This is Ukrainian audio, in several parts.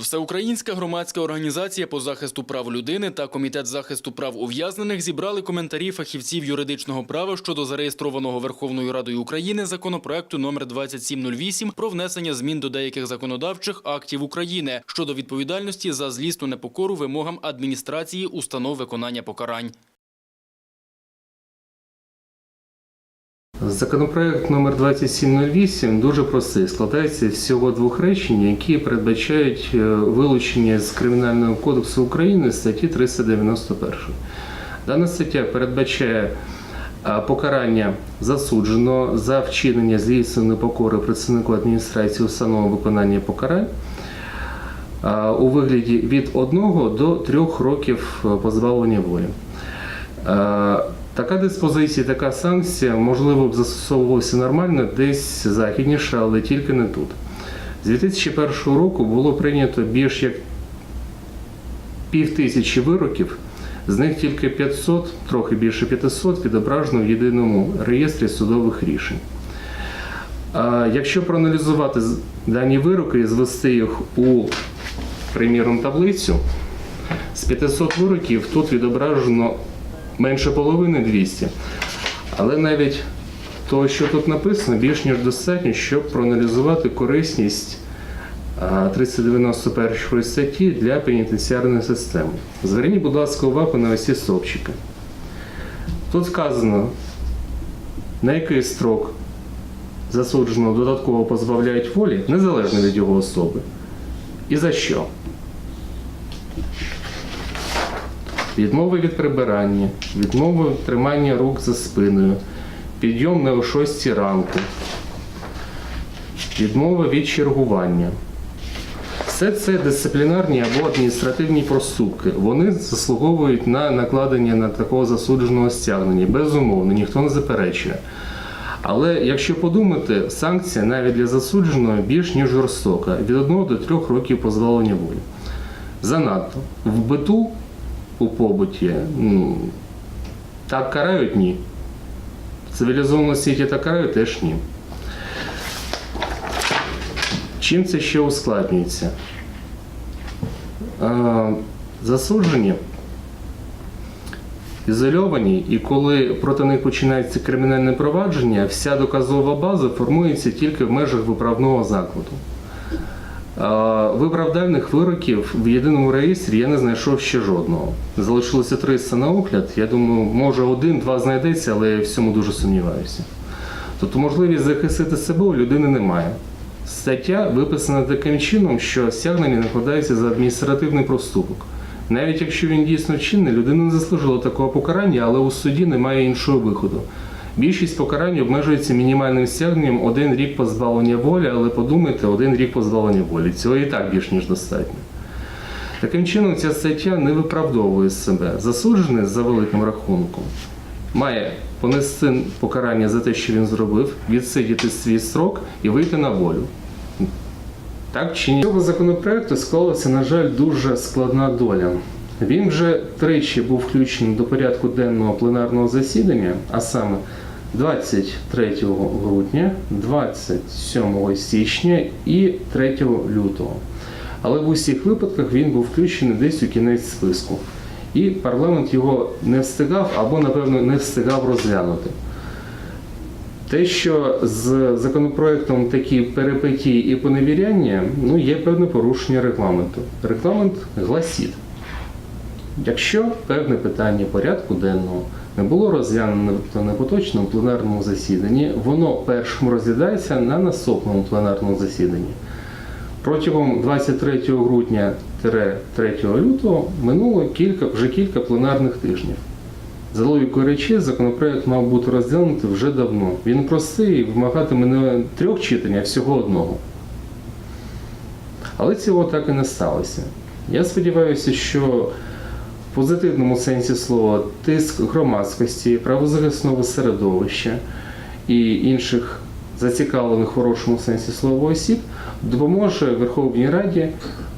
Всеукраїнська громадська організація по захисту прав людини та комітет захисту прав ув'язнених зібрали коментарі фахівців юридичного права щодо зареєстрованого Верховною Радою України законопроекту номер 2708 про внесення змін до деяких законодавчих актів України щодо відповідальності за злісну непокору вимогам адміністрації установ виконання покарань. Законопроект номер 2708 дуже простий. Складається всього двох речень, які передбачають е, вилучення з Кримінального кодексу України статті 391. Дана стаття передбачає е, покарання засудженого за вчинення злісної непокори працівнику адміністрації установи виконання покарань е, у вигляді від 1 до 3 років позбавлення волі. Така диспозиція, така санкція, можливо, б застосовувалася нормально десь західніше, але тільки не тут. З 2001 року було прийнято більш як пів тисячі вироків, з них тільки 500, трохи більше 500 відображено в єдиному реєстрі судових рішень. Якщо проаналізувати дані вироки і звести їх у, приміром, таблицю, з 500 вироків тут відображено менше половини 200. Але навіть того, що тут написано, більш ніж достатньо, щоб проаналізувати корисність а, 391 статті для пенітенціарної системи. Зверніть, будь ласка, увагу на ось ці стовпчики. Тут сказано, на який строк засудженого додатково позбавляють волі, незалежно від його особи. І за що? Відмови від прибирання, відмови від тримання рук за спиною, підйом не о 6 ранку, відмова від чергування. Все це дисциплінарні або адміністративні проступки. Вони заслуговують на накладення на такого засудженого стягнення. Безумовно, ніхто не заперечує. Але якщо подумати, санкція навіть для засудженого більш ніж жорстока від 1 до 3 років позбавлення волі. Занадто. В биту у побуті ну, так карають ні. В цивілізованому світі так карають теж ні. Чим це ще ускладнюється? Засуджені, ізольовані, і коли проти них починається кримінальне провадження, вся доказова база формується тільки в межах виправного закладу. Виправдальних вироків в єдиному реєстрі я не знайшов ще жодного. Залишилося 300 на огляд. Я думаю, може один-два знайдеться, але я в цьому дуже сумніваюся. Тобто можливість захистити себе у людини немає. Стаття виписана таким чином, що стягнення накладається за адміністративний проступок. Навіть якщо він дійсно чинний, людина не заслужила такого покарання, але у суді немає іншого виходу. Більшість покарань обмежується мінімальним стягненням один рік позбавлення волі, але подумайте, один рік позбавлення волі. Цього і так більш ніж достатньо. Таким чином, ця стаття не виправдовує себе. Засуджений за великим рахунком має понести покарання за те, що він зробив, відсидіти свій строк і вийти на волю. Так чи ні? Цього законопроекту склалася, на жаль, дуже складна доля. Він вже тричі був включений до порядку денного пленарного засідання, а саме 23 грудня, 27 січня і 3 лютого. Але в усіх випадках він був включений десь у кінець списку. І парламент його не встигав або, напевно, не встигав розглянути. Те, що з законопроектом такі перипетії і поневіряння, ну, є певне порушення регламенту. Регламент гласить, якщо певне питання порядку денного було розглянено на поточному пленарному засіданні, воно першим розглядається на наступному пленарному засіданні. Протягом 23 грудня 3 лютого минуло кілька, вже кілька пленарних тижнів. За логікою речей, законопроект мав бути розглянутий вже давно. Він простий і вимагатиме не трьох читань, а всього одного. Але цього так і не сталося. Я сподіваюся, що позитивному сенсі слова тиск громадськості, правозахисного середовища і інших зацікавлених в хорошому сенсі слова осіб допоможе Верховній Раді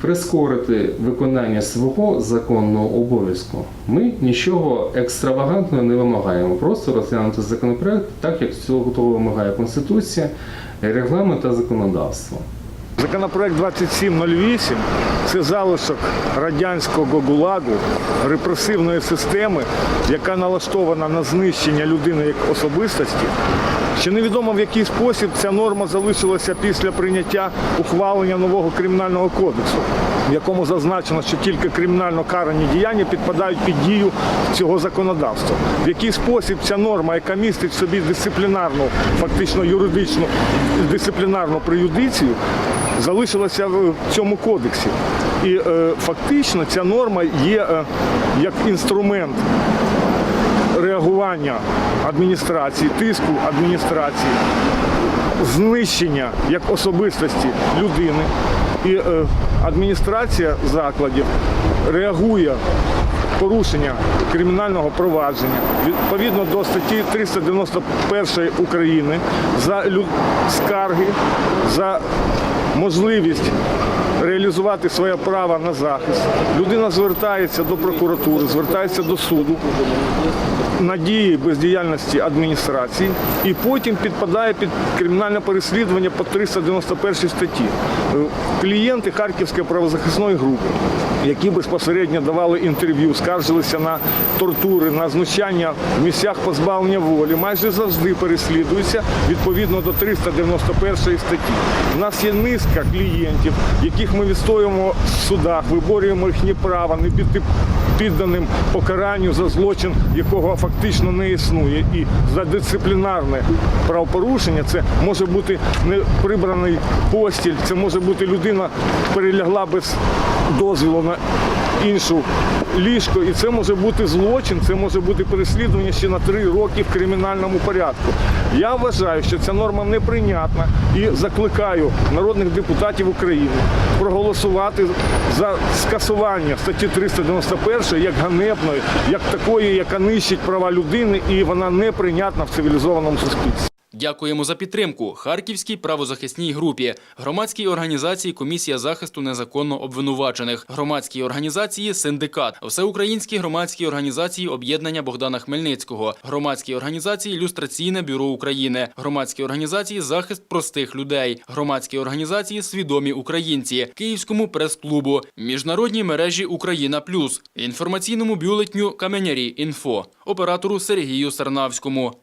прискорити виконання свого законного обов'язку. Ми нічого екстравагантного не вимагаємо, просто розглянути законопроект так, як цього вимагає Конституція, регламент та законодавство. Законопроект 2708 це залишок радянського гулагу, репресивної системи, яка налаштована на знищення людини як особистості. Ще невідомо в який спосіб ця норма залишилася після прийняття ухвалення нового кримінального кодексу, в якому зазначено, що тільки кримінально карані діяння підпадають під дію цього законодавства. В який спосіб ця норма, яка містить в собі дисциплінарну, фактично юридичну дисциплінарну преюдицію, залишилася в цьому кодексі. І е, фактично ця норма є е, як інструмент реагування адміністрації, тиску адміністрації, знищення як особистості людини. І е, адміністрація закладів реагує порушення кримінального провадження відповідно до статті 391 України за скарги, за можливість реалізувати своє право на захист. Людина звертається до прокуратури, звертається до суду надії бездіяльності адміністрації і потім підпадає під кримінальне переслідування по 391 статті. Е, Клієнти Харківської правозахисної групи, які безпосередньо давали інтерв'ю, скаржилися на тортури, на знущання в місцях позбавлення волі, майже завжди переслідуються відповідно до 391 статті. У нас є низка клієнтів, яких ми відстоюємо в судах, виборюємо їхні права, не піти підданим покаранню за злочин, якого фактично не існує. І за дисциплінарне правопорушення це може бути не прибраний постіль, це може бути людина перелягла без дозволу на іншу ліжко, і це може бути злочин, це може бути переслідування ще на три роки в кримінальному порядку. Я вважаю, що ця норма неприйнятна і закликаю народних депутатів України проголосувати за скасування статті 391 як ганебної, як такої, яка нищить права людини, і вона неприйнятна в цивілізованому суспільстві. Дякуємо за підтримку Харківській правозахисній групі, громадській організації Комісія захисту незаконно обвинувачених, громадській організації Синдикат, всеукраїнській громадській організації Об'єднання Богдана Хмельницького, громадській організації Люстраційне бюро України, громадській організації Захист простих людей, громадській організації Свідомі українці, Київському прес-клубу, міжнародній мережі Україна Плюс, інформаційному бюлетню Каменярі Інфо, оператору Сергію Сарнавському.